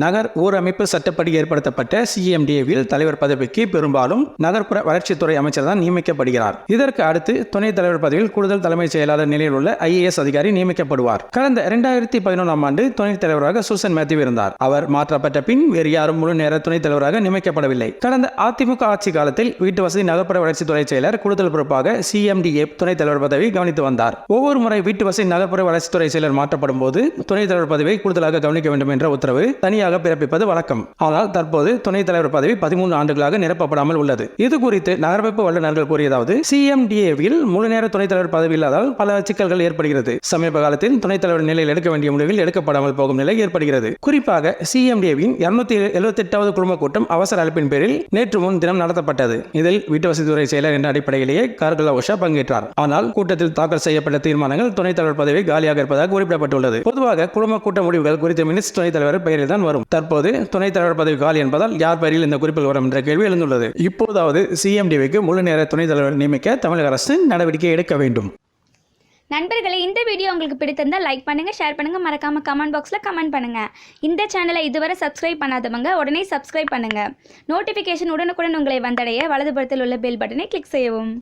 நகர் ஊரமைப்பு சட்டப்படி ஏற்படுத்தப்பட்ட சிஎம்டிஏவில் தலைவர் பதவிக்கு பெரும்பாலும் நகர்ப்புற வளர்ச்சித்துறை அமைச்சர் தான் நியமிக்கப்படுகிறார். இதற்கு அடுத்து துணைத் தலைவர் பதவியில் கூடுதல் தலைமைச் செயலாளர் நிலையில் உள்ள ஐஏஎஸ் அதிகாரி நியமிக்கப்படுவார். கடந்த இரண்டாயிரத்தி பதினொன்றாம் ஆண்டு துணைத் தலைவராக சூசன் மேத்யூ இருந்தார். அவர் மாற்றப்பட்ட பின் வேறு யாரும் முழு நேர துணைத் தலைவராக நியமிக்கப்படவில்லை. கடந்த அதிமுக ஆட்சி காலத்தில் வீட்டு வசதி நகர்ப்புற வளர்ச்சித்துறை செயலர் கூடுதல் பொறுப்பாக சிஎம்டிஏ துணைத் தலைவர் பதவி கவனித்து வந்தார். ஒவ்வொரு முறை வீட்டு வசதி நகர்ப்புற வளர்ச்சித்துறை செயலர் மாற்றப்படும் போது துணைத் தலைவர் பதவியை கூடுதலாக கவனிக்க வேண்டும் என்ற உத்தரவு தனியாக பிறப்பிப்பது வழக்கம். ஆனால் தற்போது துணைத் தலைவர் பதவி பதிமூன்று ஆண்டுகளாக நிரப்பப்படாமல் உள்ளது. இது குறித்து நகரமைப்பு வல்லுநர்கள் கூறியதாவது சிஎம்டிஏவில் முழு நேர துணைத் தலைவர் பதவி இல்லாதால் பல சிக்கல்கள் ஏற்படுகிறது. சமீப காலத்தில் துணைத் தலைவர் நிலையில் எடுக்க வேண்டிய முடிவில் எடுக்கப்படாமல் போகும் நிலை ஏற்படுகிறது. குறிப்பாக சிஎம்டிஏவின் இருநூத்தி எழுபத்தி எட்டாவது குழும கூட்டம் அவசர அழைப்பின் பேரில் நேற்று முன் தினம் நடத்தப்பட்டது. இதில் வீட்டுவசதித்துறை செயலர் என்ற அடிப்படையிலேயே கார்கலா உஷா பங்கேற்றார். ஆனால் கூட்டத்தில் தாக்கல் செய்யப்பட்ட தீர்மானங்கள் துணைத் தலைவர் பதவி காலியாக இருப்பதாக குறிப்பிடப்பட்டுள்ளது. பொதுவாக குழும கூட்ட முடிவுகள் குறித்த மினிஸ்ட் துணைத் தலைவர் பெயரில் தான் வரும். தற்போது துணைத் தலைவர் பதவி காலி என்பதால் யார் பெயரில் இந்த குறிப்பில் வரும் என்ற கேள்வி எழுந்துள்ளது. இப்போதாவது சிஎம்டிவிக்கு முழு நேர துணைத் தலைவர் நியமிக்க தமிழக அரசு நடவடிக்கை எடுக்க வேண்டும். நண்பர்களே இந்த வீடியோ உங்களுக்கு பிடித்திருந்தால் லைக் பண்ணுங்கள் ஷேர் பண்ணுங்கள் மறக்காமல் கமெண்ட் பாக்ஸில் கமெண்ட் பண்ணுங்கள் இந்த சேனலை இதுவரை சப்ஸ்கிரைப் பண்ணாதவங்க உடனே சப்ஸ்கிரைப் பண்ணுங்கள் நோட்டிஃபிகேஷன் உடனுக்குடன் உங்களை வந்தடைய வலதுபுறத்தில் உள்ள பெல் பட்டனை கிளிக் செய்யவும்.